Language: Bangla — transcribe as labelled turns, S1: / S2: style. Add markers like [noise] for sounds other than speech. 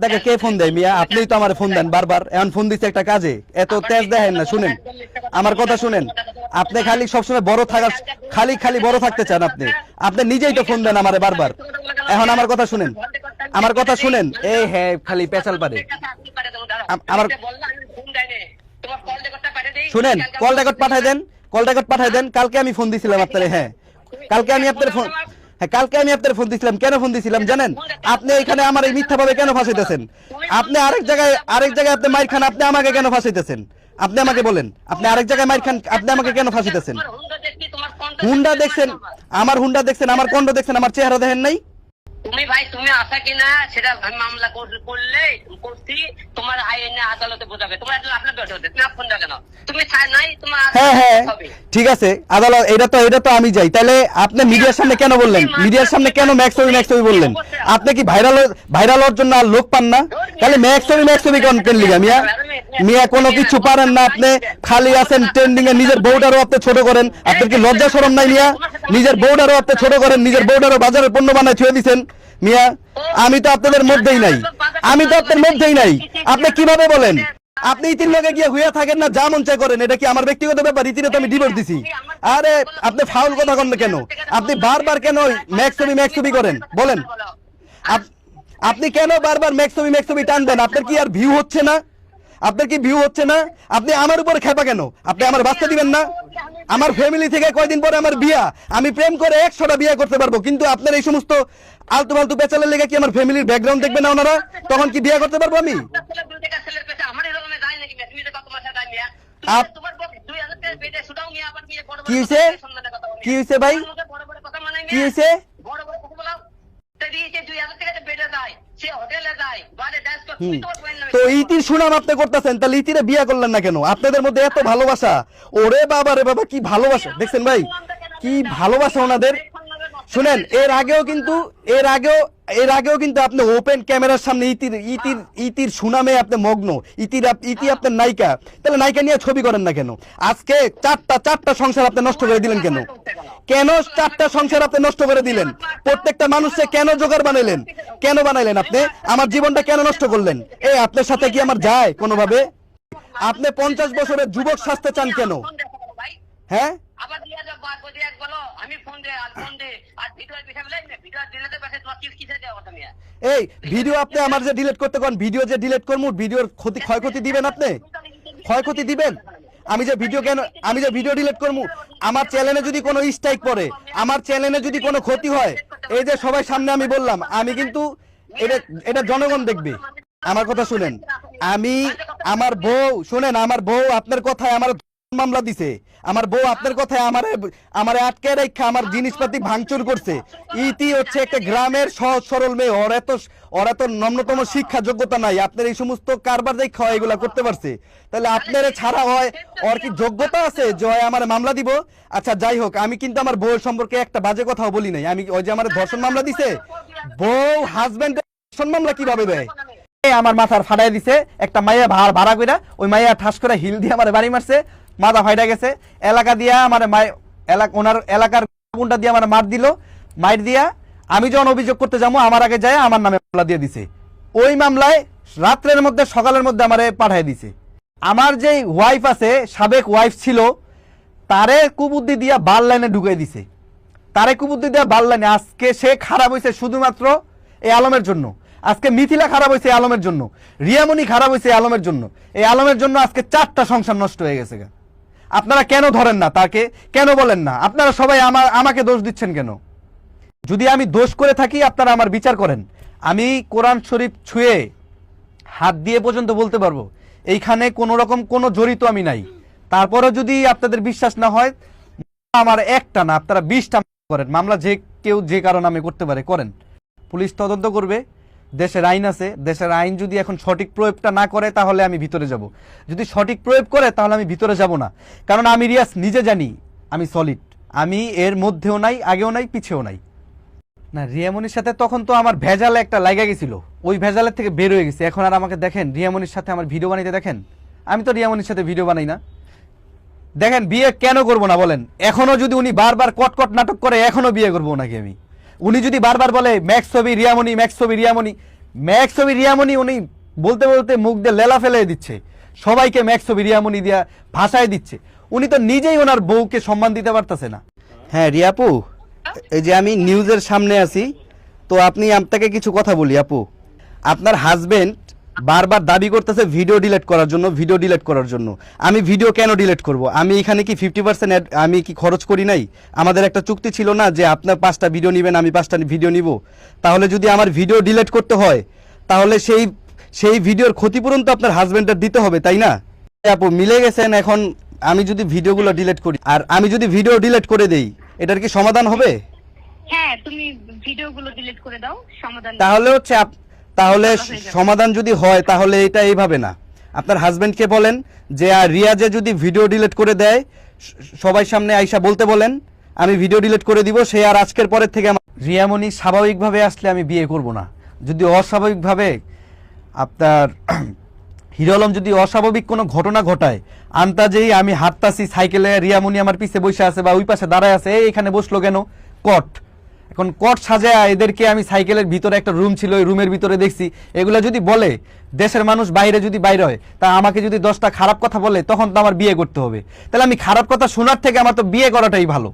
S1: দেখে কে ফোন দেয় মিয়া? আপনিই তো আমার ফোন দেন বারবার। এখন ফোন দিচ্ছে একটা কাজে। এত তেজ দেখেন না, শুনেন। আমার কথা শুনেন। আপনি খালি সবসময় বড় থাকার খালি খালি বড় থাকতে চান আপনি। আপনি নিজেই তো ফোন দেন আমারে বারবার। এখন আমার কথা শুনেন। আমার কথা শুনেন। এই হ্যাঁ খালি পেঁচাল পারে। আমার- শুনেন কল রেকর্ড পাঠাই দেন। কল রেকর্ড পাঠাই দেন। কালকে আমি ফোন দিছিলাম আপনারে হ্যাঁ। কালকে আমি আপনার ফোন হ্যাঁ কালকে আমি আপনার ফোন দিছিলাম। কেন ফোন দিছিলাম জানেন? আপনি এখানে আমার এই মিথ্যা ভাবে কেন ফাঁসাইতেছেন? আপনি আরেক জায়গায় আরেক জায়গায় আপনি মাইর খান আপনি আমাকে কেন ফাঁসাইতেছেন? আপনি আমাকে বলেন আপনি আরেক জায়গায় মাইর খান আপনি আমাকে কেন ফাঁসাইতেছেন? হুন্ডা দেখছেন আমার হুন্ডা দেখছেন আমার কন্ড দেখছেন আমার চেহারা দেখেন নাই?
S2: তুমি ভাই তুমি আসা কিনা সেটা আমি মামলা করলে করছি তোমার আইনে আদালতে বোঝাবে তোমার আপনার হতে ফোন কেন তুমি নাই তোমার
S1: হ্যাঁ হ্যাঁ ঠিক আছে আদালত এটা তো এটা তো আমি যাই তাহলে আপনি মিডিয়ার সামনে কেন বললেন মিডিয়ার সামনে কেন ম্যাক্স ছবি ম্যাক্স ছবি বললেন আপনি কি ভাইরাল ভাইরাল হওয়ার জন্য আর লোক পান না তাহলে ম্যাক্স ছবি ম্যাক্স ছবি কোন কেন লিগা মিয়া মিয়া কোনো কিছু পারেন না আপনি, খালি আছেন ট্রেন্ডিং এ, নিজের বউটারও আপনি ছোট করেন। আপনার কি লজ্জা শরম নাই মিয়া? নিজের বউটারও আপনি ছোট করেন, নিজের বউটারও বাজারের পণ্য বানায় ছুঁয়ে দিছেন। মিয়া, আমি তো আপনাদের মধ্যেই নাই। আমি তো আপনার মধ্যেই নাই। আপনি কীভাবে বলেন? আপনি ইতির লগে গিয়ে হইয়া থাকেন না, যা মন চায় করেন। এটা কি আমার ব্যক্তিগত ব্যাপার? ইতিরে তো আমি ডিভোর্স দিছি। আরে, আপনি ফাউল কথা করেন কেন? আপনি বারবার কেন ম্যাক্স ছবি ম্যাক্স ছবি করেন? বলেন। আপ- আপনি কেন বারবার ম্যাক্স ছবি ম্যাক্স ছবি টান দেন? আপনার কি আর ভিউ হচ্ছে না? আপনার কি ভিউ হচ্ছে না? আপনি আমার উপর খেপা কেন? আপনি আমার বাচ্চা দিবেন না? আমার ফ্যামিলি থেকে কয়দিন পরে আমার বিয়া? আমি প্রেম করে একশোটা বিয়ে করতে পারব কিন্তু আপনার এই সমস্ত আলতু ফালতু পেঁচালের লেগে কি আমার ফ্যামিলির ব্যাকগ্রাউন্ড দেখবে না ওনারা? তখন কি বিয়ে করতে পারব আমি? কি ভাই? কি
S2: দুই হাজার টাকা যায়। সে হোটেলে যায়, বারে dance করে,
S1: তো ইতির সুনাম আপনি করতেছেন, তাহলে ইতিরে বিয়ে করলেন না কেন? আপনাদের মধ্যে এত ভালোবাসা। ওরে বাবা রে বাবা, কি ভালোবাসা। দেখছেন ভাই? কি ভালোবাসা ওনাদের। শুনেন, এর আগেও কিন্তু, এর আগেও এর আগেও কিন্তু আপনি ওপেন ক্যামেরার সামনে ইতির ইতির ইতির সুনামে আপনি মগ্ন। ইতির ইতি আপনার নায়িকা। তাহলে নায়িকা নিয়ে ছবি করেন না কেন? আজকে চারটা চারটা সংসার আপনি নষ্ট করে দিলেন কেন? কেন চারটা সংসার আপনি নষ্ট করে দিলেন? প্রত্যেকটা মানুষকে কেন জোগাড় বানাইলেন? কেন বানাইলেন আপনি? আমার জীবনটা কেন নষ্ট করলেন? এ আপনার সাথে কি আমার যায় কোনোভাবে? আপনি পঞ্চাশ বছরের যুবক সাজতে চান কেন। হ্যাঁ? এই ভিডিও আপনি আমার যে ডিলিট করতে কোন ভিডিও যে ডিলিট করব ভিডিওর ক্ষতি ক্ষয়ক্ষতি দিবেন আপনি? ক্ষয়ক্ষতি দিবেন? আমি যে ভিডিও কেন আমি যে ভিডিও ডিলিট করব আমার চ্যানেলে যদি কোনো স্ট্রাইক পড়ে আমার চ্যানেলে যদি কোনো ক্ষতি হয় এই যে সবাই সামনে আমি বললাম, আমি কিন্তু এটা এটা জনগণ দেখবে। আমার কথা শুনেন। আমি আমার বউ শুনেন, আমার বউ আপনার কথায় আমার মামলা দিছে। আমার বউ আপনার কথায় আমারে আমারে আটকে রেখা আমার জিনিসপাতি ভাঙচুর করছে। ইতি হচ্ছে একটা গ্রামের সহজ সরল মেয়ে। ওর এত ওর এত নম্রতম শিক্ষা যোগ্যতা নাই। আপনার এই সমস্ত কারবার দেখে হয় এগুলা করতে পারছে। তাহলে আপনার ছাড়া হয় ওর কি যোগ্যতা আছে যে হয় আমার মামলা দিব? আচ্ছা যাই হোক আমি কিন্তু আমার বউ সম্পর্কে একটা বাজে কথাও বলি নাই। আমি ওই যে আমার ধর্ষণ মামলা দিছে বউ হাজবেন্ড ধর্ষণ মামলা কীভাবে দেয়? আমার মাথার ফাটাই দিছে একটা মাইয়া ভাড়া ভাড়া কইরা ওই মাইয়া ঠাস করে হিল দিয়ে আমার বাড়ি মারছে। মাথা ফাইটা গেছে, এলাকা দিয়া আমার এলাকা ওনার এলাকার গুন্ডা দিয়ে আমার মার দিল, মাইর দিয়া আমি যখন অভিযোগ করতে যাব, আমার আগে যায় আমার নামে মামলা দিয়ে দিছে। ওই মামলায় রাত্রের মধ্যে, সকালের মধ্যে আমারে পাঠাই দিছে। আমার যেই ওয়াইফ আছে, সাবেক ওয়াইফ ছিল, তারে কুবুদ্ধি দিয়া বাল লাইনে ঢুকাই দিছে। তারে কুবুদ্ধি দেওয়া লাইনে, আজকে সে খারাপ হয়েছে শুধুমাত্র এই আলমের জন্য। আজকে মিথিলা খারাপ হয়েছে আলমের জন্য। রিয়ামণি খারাপ হয়েছে আলমের জন্য। এই আলমের জন্য আজকে চারটা সংসার নষ্ট হয়ে গেছে। আপনারা কেন ধরেন না তাকে? কেন বলেন না? আপনারা সবাই আমার, আমাকে দোষ দিচ্ছেন কেন? যদি আমি দোষ করে থাকি, আপনারা আমার বিচার করেন। আমি কোরআন শরীফ ছুঁয়ে হাত দিয়ে পর্যন্ত বলতে পারব, এইখানে কোনো রকম কোনো জড়িত আমি নাই। তারপরেও যদি আপনাদের বিশ্বাস না হয় আমার একটা না, আপনারা বিশটা করেন। মামলা যে কেউ, যে কারণ আমি করতে পারে, করেন। পুলিশ তদন্ত করবে দেশের আইন আছে, দেশের আইন যদি এখন সঠিক প্রয়োগটা না করে, তাহলে আমি ভিতরে যাব। যদি সঠিক প্রয়োগ করে, তাহলে আমি ভিতরে যাব না। কারণ আমি রিয়াস নিজে জানি, আমি সলিড আমি এর মধ্যেও নাই, আগেও নাই, পিছেও নাই। না রিয়ামনির সাথে তখন তো আমার ভেজালে একটা লাগা গেছিল। ওই ভেজালের থেকে বের হয়ে গেছে। এখন আর আমাকে দেখেন রিয়ামনির সাথে আমার ভিডিও বানাইতে দেখেন? আমি তো রিয়ামনির সাথে ভিডিও বানাই না। দেখেন, বিয়ে কেন করব না বলেন? এখনও যদি উনি বারবার কটকট নাটক করে, এখনও বিয়ে করব নাকি আমি? উনি যদি বারবার বলে, ম্যাক্স ছবি, রিয়ামণি, ম্যাক্স ছবি, রিয়ামণি। ম্যাক্স ছবি, রিয়ামণি উনি বলতে বলতে মুখ দিয়ে লেলা ফেলে দিচ্ছে। সবাইকে ম্যাক্স ছবি, রিয়ামণি দিয়া ভাষায় দিচ্ছে। উনি তো নিজেই ওনার বউকে সম্মান দিতে পারতেছে না। হ্যাঁ রিয়াপু, এই যে আমি নিউজের সামনে আছি, তো আপনি আপনাকে কিছু কথা বলি, আপু। আপনার হাজবেন্ড বারবার দাবি করতেছে ভিডিও ডিলিট করার জন্য ভিডিও ডিলিট করার জন্য। আমি ভিডিও কেন ডিলিট করব? আমি এখানে কি ফিফটি পার্সেন্ট আমি কি খরচ করি নাই? আমাদের একটা চুক্তি ছিল না যে আপনার পাঁচটা ভিডিও নেবেন আমি পাঁচটা ভিডিও নিব। তাহলে যদি আমার ভিডিও ডিলিট করতে হয় তাহলে সেই সেই ভিডিওর ক্ষতিপূরণ তো আপনার হাজবেন্ডের দিতে হবে তাই না? আপু মিলে গেছেন এখন আমি যদি ভিডিওগুলো ডিলিট করি আর আমি যদি ভিডিও ডিলিট করে দেই এটার কি সমাধান হবে?
S3: হ্যাঁ তুমি ভিডিওগুলো ডিলিট করে দাও সমাধান
S1: তাহলে হচ্ছে তাহলে সমাধান যদি হয় তাহলে এটা এইভাবে না। আপনার হাজবেন্ডকে বলেন যে আর রিয়াজে যদি ভিডিও ডিলিট করে দেয় সবাই সামনে আইসা বলতে বলেন আমি ভিডিও ডিলিট করে দিব সে আর আজকের পরের থেকে আমার রিয়ামণি স্বাভাবিকভাবে আসলে আমি বিয়ে করব না। যদি অস্বাভাবিকভাবে আপনার [clears throat] হিরো আলম যদি অস্বাভাবিক কোনো ঘটনা ঘটায় আন্তাজেই আমি হাঁটতাছি সাইকেলে রিয়ামণি আমার পিছে বসে আছে বা ওই পাশে দাঁড়ায় আছে এইখানে বসল কেন? কট। এখন কট সাজায়, এদেরকে আমি সাইকেলের ভিতরে একটা রুম ছিল, ওই রুমের ভিতরে দেখছি। এগুলো যদি বলে, দেশের মানুষ বাইরে যদি বাইরে হয়, তা আমাকে যদি দশটা খারাপ কথা বলে, তখন তো আমার বিয়ে করতে হবে। তাহলে আমি খারাপ কথা শোনার থেকে আমার তো বিয়ে করাটাই ভালো।